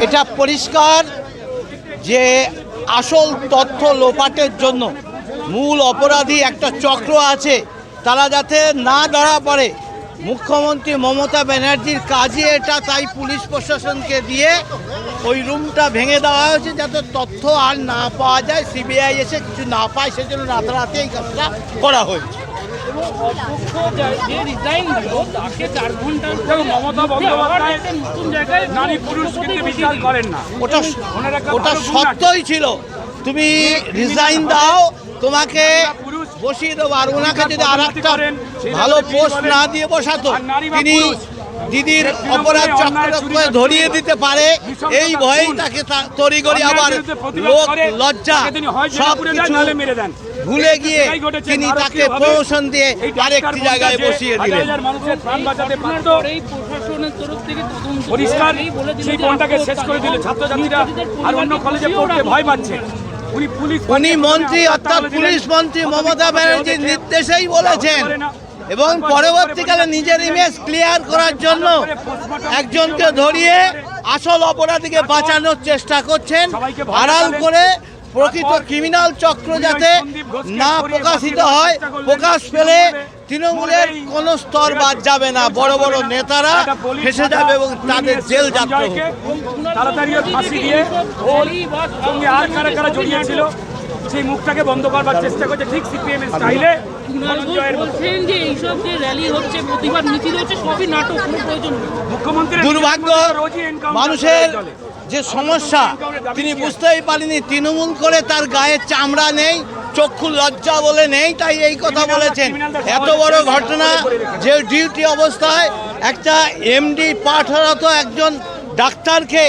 এটা পরিষ্কার যে আসল তথ্য লোপাটের জন্য মূল অপরাধী একটা চক্র আছে, তারা যাতে না ধরা পড়ে মুখ্যমন্ত্রী মমতা ব্যানার্জির কাজে এটা, তাই পুলিশ প্রশাসনকে দিয়ে ওই রুমটা ভেঙে দেওয়া হয়েছে যাতে তথ্য আর না পাওয়া যায়, সিবিআই এসে কিছু না পায়, সেজন্য রাতারাতি এই কাজটা করা হয়েছে ওটা। সত্যই ছিল তুমি রিজাইন দাও, তোমাকে বসিয়ে দেবো। আর ওনাকে যদি আর একটা ভালো পোস্ট না দিয়ে বসাতো তিনি দিদির অপরাধ চক্রকে ধরিয়ে দিতে পারে। এই ভয়েই তাকে আবার লোক লজ্জা সব কিছু নাহলে মেরে দেন। ভুলে গিয়ে তিনি তাকে প্রমোশন দিয়ে আরেকটি জায়গায় বসিয়ে দিলেন। পরিষ্কার সেই শেষ করে দিল ছাত্রছাত্রীরা আর অন্য কলেজে পড়তে ভয় পাচ্ছে। উনি মন্ত্রী অর্থাৎ পুলিশ মন্ত্রী মমতা ব্যানার্জির নির্দেশেই বলেছেন এবং পরবর্তীকালে নিজের ইমেজ ক্লিয়ার করার জন্য একজনকে ধরিয়ে আসল অপরাধীকে বাঁচানোর চেষ্টা করছেন। আড়াল করে প্রকৃত ক্রিমিনাল চক্র যাতে না প্রকাশিত হয় প্রকাশ পেলে তৃণমূলের কোনো স্তর বাদ যাবে না। বড় বড় নেতারা ফেসে যাবে এবং তাদের জেল যাত্রা হবে। তাড়াতাড়ি ফাঁসি দিয়ে ওর সঙ্গে আর কারা কারা জড়িয়েছিল সেই মুখটাকে বন্ধ করবার চেষ্টা করছে। ঠিক সিপিএম এর স্টাইলে বলছেন যে এইসব যে র্যালি হচ্ছে প্রতিবাদ মিছিল হচ্ছে সবই নাটক কোনো প্রয়োজন নেই। মুখ্যমন্ত্রী দুর্ভাগ্য মানুষের যে সমস্যা তিনি বুঝতেই পারেনি তৃণমূল করে তার গায়ে চামড়া নেই চক্ষু লজ্জা বলে নেই তাই এই কথা বলেছেন। এত বড় ঘটনা যে ডিউটি অবস্থায় একটা এমডি পাঠরত একজন ডাক্তারকে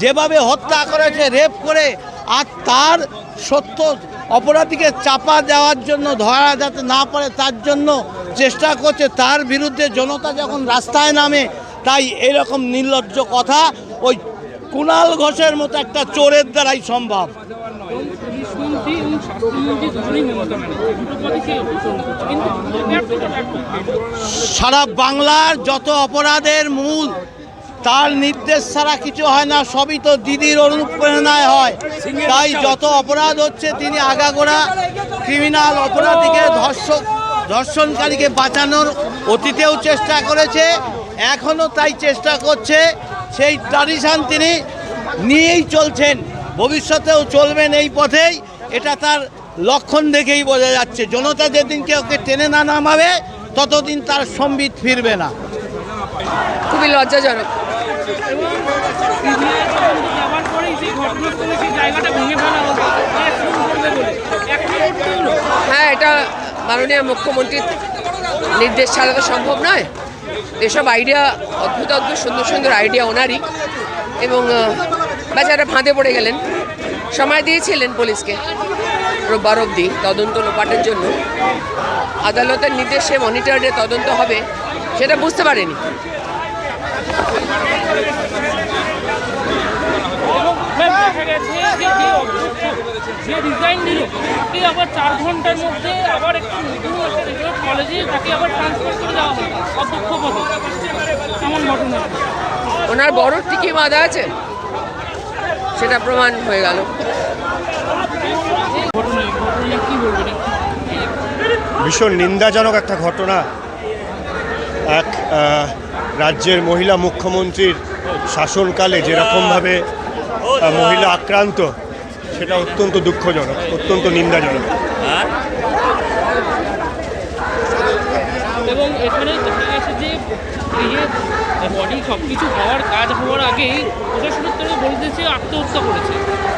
যেভাবে হত্যা করেছে রেপ করে আর তার সত্য অপরাধীকে চাপা দেওয়ার জন্য ধরা যাতে না পারে তার জন্য চেষ্টা করছে। তার বিরুদ্ধে জনতা যখন রাস্তায় নামে তাই এরকম নির্লজ্জ কথা ওই কুণাল ঘোষের মতো একটা চোরের দ্বারাই সম্ভব। সারা বাংলার যত অপরাধের মূল, তার নির্দেশ ছাড়া কিছু হয় না, সবই তো দিদির অনুপ্রেরণায় হয়। তাই যত অপরাধ হচ্ছে, তিনি আগাগোড়া ক্রিমিনাল অপরাধীকে ধর্ষক, ধর্ষণকারীকে বাঁচানোর অতীতেও চেষ্টা করেছে, এখনও তাই চেষ্টা করছে। সেই ট্রাডিশন তিনি নিয়েই চলছেন। ভবিষ্যতেও চলবেন এই পথেই। এটা তার লক্ষণ দেখেই বোঝা যাচ্ছে। জনতা যেদিনকে ওকে টেনে না নামাবে, ততদিন তার সম্বিত ফিরবে না। খুবই লজ্জাজনক। হ্যাঁ এটা মাননীয় মুখ্যমন্ত্রীর নির্দেশ ছাড়া তো সম্ভব নয়। এসব আইডিয়া অদ্ভুত অদ্ভুত সুন্দর সুন্দর আইডিয়া ওনারই। এবং বেচারা ফাঁদে পড়ে গেলেন। সময় দিয়েছিলেন পুলিশকে রোববার অবধি তদন্ত লোপাটের জন্য। আদালতের নির্দেশে মনিটরে তদন্ত হবে, সেটা বুঝতে পারেনি। ম্যাম দেখা গেছে যে যে অধ্যক্ষ যে রিজাইন দিল তাকে আবার চার ঘণ্টার মধ্যে আবার একটু নতুন একটা রেগুলার কলেজে তাকে আবার ট্রান্সফার করে দেওয়া হবে অধ্যক্ষ পদে। এমন ঘটনা। ওনার বড় টিকি বাঁধা আছে। সেটা প্রমাণ হয়ে গেল। ভীষণ নিন্দাজনক একটা ঘটনা। এক রাজ্যের মহিলা মুখ্যমন্ত্রীর শাসনকালে যেরকমভাবে মহিলা আক্রান্ত সেটা অত্যন্ত দুঃখজনক অত্যন্ত নিন্দাজনক। এবং এখানে দেখা গেছে যে এই যে বডি সব কিছু হওয়ার কাজ হওয়ার আগেই প্রশাসনের তরফে বলে দিয়েছে আত্মহত্যা করেছে।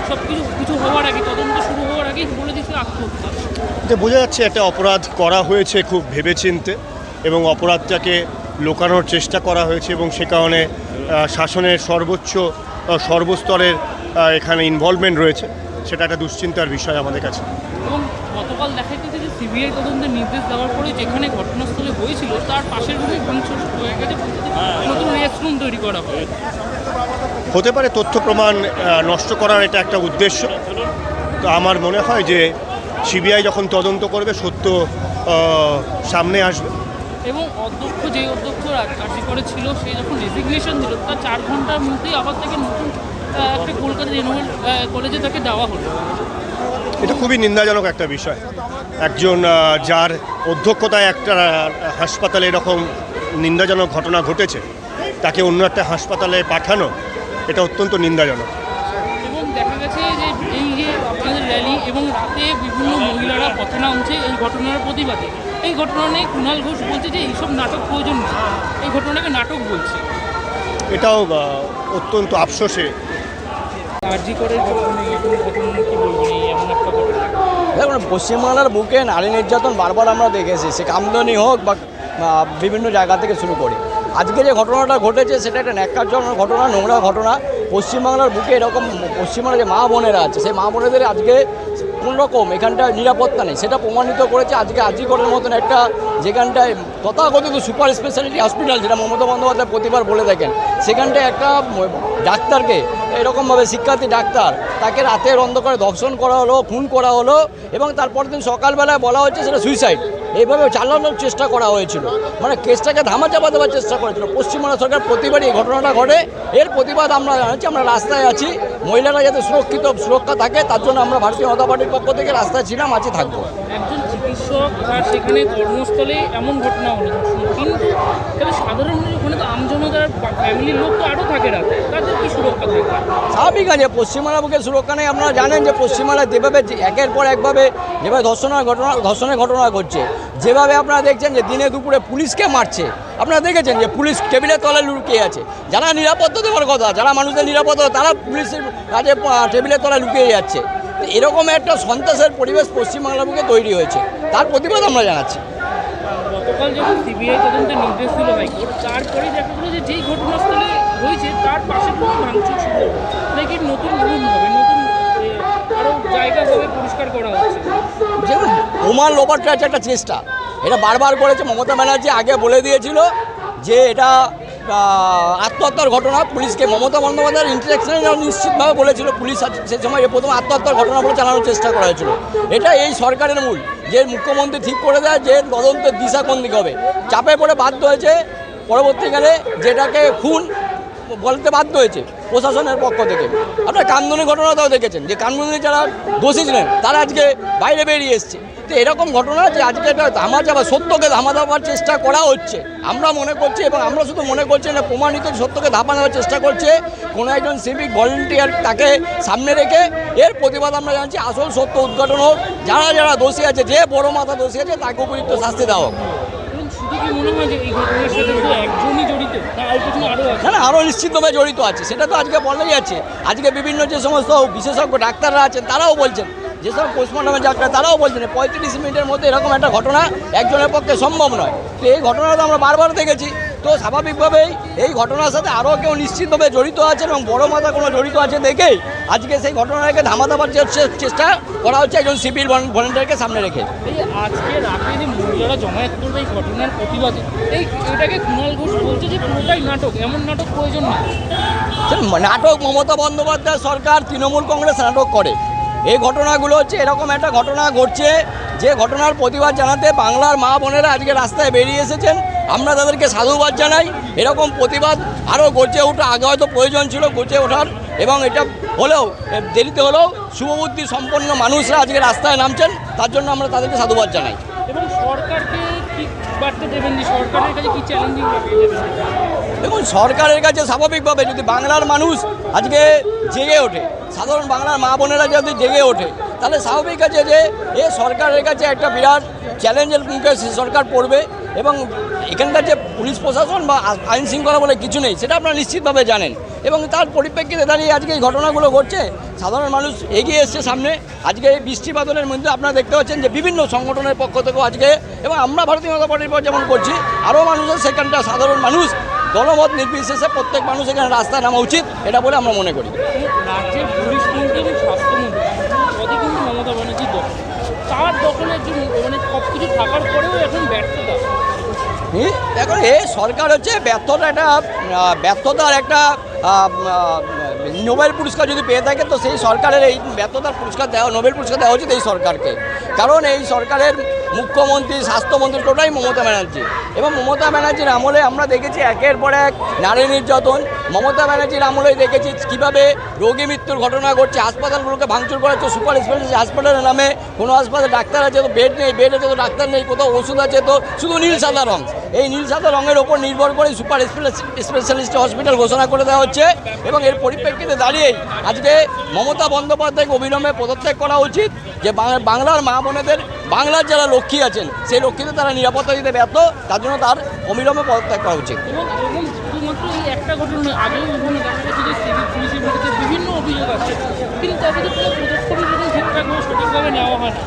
সব কিছু কিছু হওয়ার আগে তদন্ত শুরু হওয়ার আগেই বলে দিয়েছে আত্মহত্যা। যে বোঝা যাচ্ছে একটা অপরাধ করা হয়েছে খুব ভেবেচিন্তে এবং অপরাধটাকে লোকানোর চেষ্টা করা হয়েছে এবং সে কারণে শাসনের সর্বোচ্চ সর্বস্তরের এখানে ইনভলভমেন্ট রয়েছে সেটা একটা দুশ্চিন্তার বিষয় আমাদের কাছে। এবং গতকাল দেখা গেছে যে সিবিআই তদন্তের নির্দেশ দেওয়ার পরে যেখানে ঘটনাস্থলে হয়েছিল তার পাশের রুমে ধ্বংস হয়ে গেছে নতুন রেস্টরুম তৈরি করা হবে হতে পারে তথ্য প্রমাণ নষ্ট করার এটা একটা উদ্দেশ্য। তো আমার মনে হয় যে সিবিআই যখন তদন্ত করবে সত্য সামনে আসবে। এবং অধ্যক্ষ যে অধ্যক্ষ কার্য করেছিল সে যখন রেজিগনেশন দিল তার চার ঘণ্টার মধ্যেই আবার তাকে নতুন একটা কলকাতা রেনোভেল কলেজে তাকে দেওয়া হলো। এটা খুবই নিন্দাজনক একটা বিষয়। একজন যার অধ্যক্ষতায় একটা হাসপাতালে এরকম নিন্দাজনক ঘটনা ঘটেছে তাকে অন্য একটা হাসপাতালে পাঠানো এটা অত্যন্ত নিন্দাজনক। এবং দেখা গেছে যে এই যে আপনাদের র্যালি এবং রাতে বিভিন্ন মহিলারা পথে নামছে এই ঘটনার প্রতিবাদে এই ঘটনা নিয়ে কুণাল ঘোষ বলছে যে এইসব নাটক প্রয়োজন নেই এই ঘটনাকে নাটক বলছে। এটাও অত্যন্ত আফসোসে আরজি করে দেখুন পশ্চিমবাংলার বুকে নারী নির্যাতন বারবার আমরা দেখেছি। সে কামদনি হোক বা বিভিন্ন জায়গা থেকে শুরু করে। আজকে যে ঘটনাটা ঘটেছে সেটা একটা ন্যাক্কারজনক ঘটনা নোংরা ঘটনা। পশ্চিমবাংলার বুকে এরকম পশ্চিমবাংলার যে মা বোনেরা আছে সেই মা বোনেদের আজকে কোন রকম এখানটা নিরাপত্তা নেই। সেটা প্রমাণিত করেছে আজকে আজই করার মতন একটা যেখানটায় তথাকথিত সুপার স্পেশালিটি হসপিটাল, যেটা মমতা বন্দ্যোপাধ্যায় প্রতিবার বলে থাকেন সেখানটায় একটা ডাক্তারকে এরকমভাবে শিক্ষার্থী ডাক্তার, তাকে রাতের অন্ধকারে ধর্ষণ করা হলো, খুন করা হলো, এবং তারপর দিন সকালবেলায় বলা হচ্ছে সেটা সুইসাইড এইভাবে চালানোর চেষ্টা করা হয়েছিল। মানে কেসটাকে ধামাচাপা দেওয়ার চেষ্টা করেছিল পশ্চিমবঙ্গ সরকার প্রতিবারই এই ঘটনাটা ঘটে। এর প্রতিবাদ আমরা জানাচ্ছি, আমরা রাস্তায় আছি। মহিলারা যাতে সুরক্ষিত, সুরক্ষা থাকে, তার জন্য আমরা ভারতীয় জনতা পার্টির পক্ষ থেকে রাস্তায় ছিলাম, আছি, থাকব। চিকিৎসক তার সেখানে কর্মস্থলে এমন ঘটনা হলো। কিন্তু তাহলে সাধারণ ওখানে তো আমজনতার ফ্যামিলির লোক তো আরও থাকে রাতে। তাদের কি সুরক্ষা থাকবে স্বাভাবিক আছে পশ্চিমবাংলা বুকে সুরক্ষা নেই। আপনারা জানেন যে পশ্চিমবাংলায় যেভাবে একের পর একভাবে যেভাবে ধর্ষণের ঘটনা ধর্ষণের ঘটনা ঘটছে। যেভাবে আপনারা দেখছেন যে দিনে দুপুরে পুলিশকে মারছে। আপনারা দেখেছেন যে পুলিশ টেবিলের তলায় লুকিয়ে আছে। যারা নিরাপত্তা দেওয়ার কথা যারা মানুষদের নিরাপত্তা তারা পুলিশের আহ, টেবিলের তলায় লুকিয়ে যাচ্ছে। এরকম একটা সন্ত্রাসের পরিবেশ পশ্চিমবাংলা বুকে তৈরি হয়েছে। তার প্রতিবাদ আমরা জানাচ্ছি। গতকাল যখন সিবিআই তদন্তের নির্দেশ দিল হাইকোর্ট তারপরে দেখা গেলো যে যেই ঘটনাস্থলে হয়েছে তার পাশে কোনো ভাঙচুর শুরু হলো। নাকি নতুন রুম হবে নতুন আরও জায়গা হবে পরিষ্কার করা হচ্ছে। যেমন বোমা একটা চেষ্টা এটা বারবার করেছে মমতা ব্যানার্জি আগে বলে দিয়েছিল যে এটা আত্মহত্যার ঘটনা, পুলিশকে মমতা বন্দ্যোপাধ্যায়ের ইন্টারেকশনে নিশ্চিতভাবে বলেছিল। পুলিশ সে সময় প্রথম আত্মহত্যার ঘটনা বলে চালানোর চেষ্টা করা হয়েছিল এটা এই সরকারের মূল। যে মুখ্যমন্ত্রী ঠিক করে দেয় যে তদন্তের দিশা কোন দিকে হবে। চাপে পড়ে বাধ্য হয়েছে পরবর্তীকালে যেটাকে খুন বলতে বাধ্য হয়েছে প্রশাসনের পক্ষ থেকে। আপনার কান্দনের ঘটনাটাও দেখেছেন যে কান্দনী যারা দোষী ছিলেন, তারা আজকে বাইরে বেরিয়ে এসছে। তো এরকম ঘটনা যে আজকে একটা ধামা যাওয়া সত্যকে ধামা দেওয়ার চেষ্টা করা হচ্ছে। আমরা মনে করছি এবং আমরা শুধু মনে করছি না, প্রমাণিত সত্যকে ধাপা দেওয়ার চেষ্টা করছে, কোনো একজন সিভিক ভলেন্টিয়ার তাকে সামনে রেখে এর প্রতিবাদ আমরা জানছি, আসল সত্য উদ্ঘাটন হোক, যারা যারা দোষী আছে, যে বড় মাথা দোষী আছে, তাকে উপযুক্ত শাস্তি দেওয়া হোক। না আরও না আরও নিশ্চিতভাবে জড়িত আছে। সেটা তো আজকে বলাই আছে আজকে বিভিন্ন যে সমস্ত বিশেষজ্ঞ, ডাক্তাররা আছেন, তারাও বলছেন, যেসব পোস্টমর্টমের ডাক্তার তারাও বলছেন, পঁয়ত্রিশ মিনিটের মধ্যে এরকম একটা ঘটনা একজনের পক্ষে সম্ভব নয়। তো এই ঘটনা তো আমরা বারবার দেখেছি। তো স্বাভাবিকভাবেই এই ঘটনার সাথে আরও কেউ নিশ্চিতভাবে জড়িত আছে এবং বড় মাথা কোনো জড়িত আছে দেখেই আজকে সেই ঘটনাটাকে ধামা দেওয়ার চেষ্টা করা হচ্ছে একজন সিভিল ভলেন্টিয়ারকে সামনে রেখে। আজকে রাতে যে মহিলারা জমায়েত করবে এই ঘটনার প্রতিবাদে এই এটাকে কুণাল ঘোষ বলছে যে পুরোটাই নাটক এমন নাটক প্রয়োজন না। নাটক মমতা বন্দ্যোপাধ্যায় সরকার তৃণমূল কংগ্রেস নাটক করে। এই ঘটনাগুলো হচ্ছে এরকম একটা ঘটনা ঘটছে যে ঘটনার প্রতিবাদ জানাতে বাংলার মা বোনেরা আজকে রাস্তায় বেরিয়ে এসেছেন। আমরা তাদেরকে সাধুবাদ জানাই। এরকম প্রতিবাদ আরও গড়ে ওঠা আগে হয়তো প্রয়োজন ছিল গড়ে ওঠার এবং এটা হলেও দেরিতে হলেও শুভবুদ্ধি সম্পন্ন মানুষরা আজকে রাস্তায় নামছেন তার জন্য আমরা তাদেরকে সাধুবাদ জানাই। এবং সরকারকে বার্তা দেবেন সরকারের কাছে কি চ্যালেঞ্জিং দেখুন সরকারের কাছে স্বাভাবিকভাবে যদি বাংলার মানুষ আজকে জেগে ওঠে সাধারণ বাংলার মা বোনেরা যদি জেগে ওঠে তাহলে স্বাভাবিক আছে যে এ সরকারের কাছে একটা বিরাট চ্যালেঞ্জের মুখে সরকার পড়বে। এবং এখানকার যে পুলিশ প্রশাসন বা আইন শৃঙ্খলা বলে কিছু নেই, সেটা আপনারা নিশ্চিতভাবে জানেন। এবং তার পরিপ্রেক্ষিতে দাঁড়িয়ে আজকে এই ঘটনাগুলো ঘটছে, সাধারণ মানুষ এগিয়ে এসছে সামনে। আজকে এই বৃষ্টি বাদলের মধ্যে আপনারা দেখতে পাচ্ছেন যে বিভিন্ন সংগঠনের পক্ষ থেকেও আজকে এবং আমরা ভারতীয় জনতা পার্টির পর যেমন করছি আরও মানুষের সেখানটা সাধারণ মানুষ, দলমত নির্বিশেষে প্রত্যেক মানুষ এখানে রাস্তায় নামা উচিত, এটা বলে আমরা মনে করি। রাজ্যের পুলিশ মন্ত্রী স্বাস্থ্যমন্ত্রী কিন্তু মমতা ব্যানার্জির দখল তার জন্য মানে সব কিছু থাকার পরেও এখন ব্যর্থতা। এখন এ সরকার হচ্ছে ব্যর্থতা একটা ব্যর্থতার একটা নোবেল পুরস্কার যদি পেয়ে থাকে, তো সেই সরকারের এই ব্যর্থতার পুরস্কার দেওয়া, নোবেল পুরস্কার দেওয়া উচিত এই সরকারকে। কারণ এই সরকারের মুখ্যমন্ত্রী, স্বাস্থ্যমন্ত্রী টোটাই মমতা ব্যানার্জি। এবং মমতা ব্যানার্জির আমলে আমরা দেখেছি একের পর এক নারী নির্যাতন। মমতা ব্যানার্জির আমলে দেখেছি কীভাবে রোগী মৃত্যুর ঘটনা ঘটছে, হাসপাতালগুলোকে ভাঙচুর করা হচ্ছে, সুপার স্পেশালিস্ট হাসপাতালের নামে কোনো হাসপাতালে ডাক্তার আছে তো বেড নেই, বেড আছে তো ডাক্তার নেই, কোথাও ওষুধ আছে তো শুধু নীল সাদা রং। এই নীল সাদা রঙের ওপর নির্ভর করে সুপার স্পেশালিস্ট হসপিটাল ঘোষণা করে দেওয়া হচ্ছে এবং এর পরিপ্রেক্ষিতে দাঁড়িয়েই আজকে মমতা বন্দ্যোপাধ্যায়কে অবিলম্বে পদত্যাগ করা উচিত যে বাংলার মা বোনেদের বাংলার যারা লক্ষ্মী আছেন, সেই লক্ষ্মীদের তারা নিরাপত্তা দিতে ব্যর্থ, তার জন্য তার অবিলম্বে পদত্যাগ করা উচিত। বিভিন্ন অভিযোগ আছে কিন্তু নেওয়া হয় না।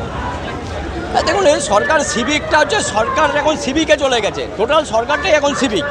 দেখুন, এই সরকার সিভিকটা হচ্ছে সরকার এখন সিভিকে চলে গেছে। টোটাল সরকারটাই এখন সিভিক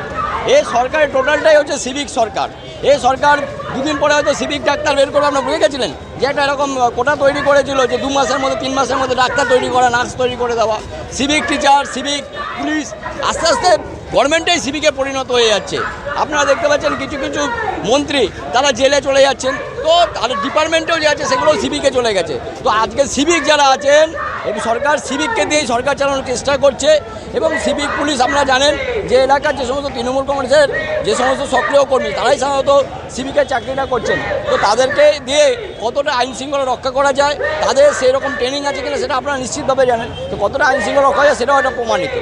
এই সরকারের টোটালটাই হচ্ছে সিভিক সরকার। এ সরকার দুদিন পরে হয়তো সিভিক ডাক্তার বের করে আপনার বুঝে গেছিলেন? যে একটা এরকম কোটা তৈরি করেছিল যে দু মাসের মধ্যে, তিন মাসের মধ্যে ডাক্তার তৈরি করা, নার্স তৈরি করে দেওয়া সিভিক টিচার সিভিক পুলিশ আস্তে আস্তে গভর্নমেন্টেই সিভিকে পরিণত হয়ে যাচ্ছে। আপনারা দেখতে পাচ্ছেন কিছু কিছু মন্ত্রী, তারা জেলে চলে যাচ্ছেন। তো তাদের ডিপার্টমেন্টেও যে আছে সেগুলো সিভিকে চলে গেছে। তো আজকে সিভিক যারা আছেন এবং সরকার সিভিককে দিয়েই সরকার চালানোর চেষ্টা করছে এবং সিভিক পুলিশ আপনারা জানেন যে এলাকার যে সমস্ত তৃণমূল কংগ্রেসের যে সমস্ত সক্রিয় কর্মী, তারাই সাধারণত সিভিকের চাকরিটা করছেন। তো তাদেরকে দিয়ে কতটা আইন শৃঙ্খলা রক্ষা করা যায়, তাদের সেই রকম ট্রেনিং আছে কিনা সেটা আপনারা নিশ্চিতভাবে জানেন। তো কতটা আইন শৃঙ্খলা রক্ষা যায় সেটাও একটা প্রমাণিত।